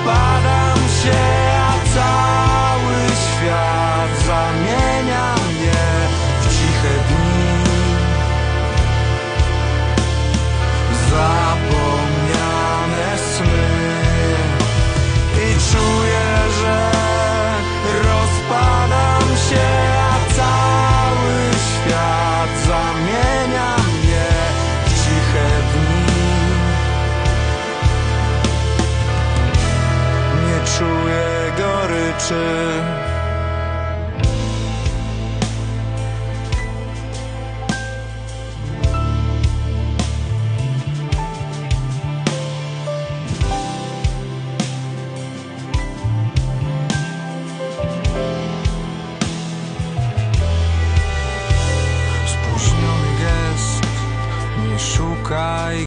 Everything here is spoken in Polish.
espada. oczy. Spóźniony gest, nie szukaj.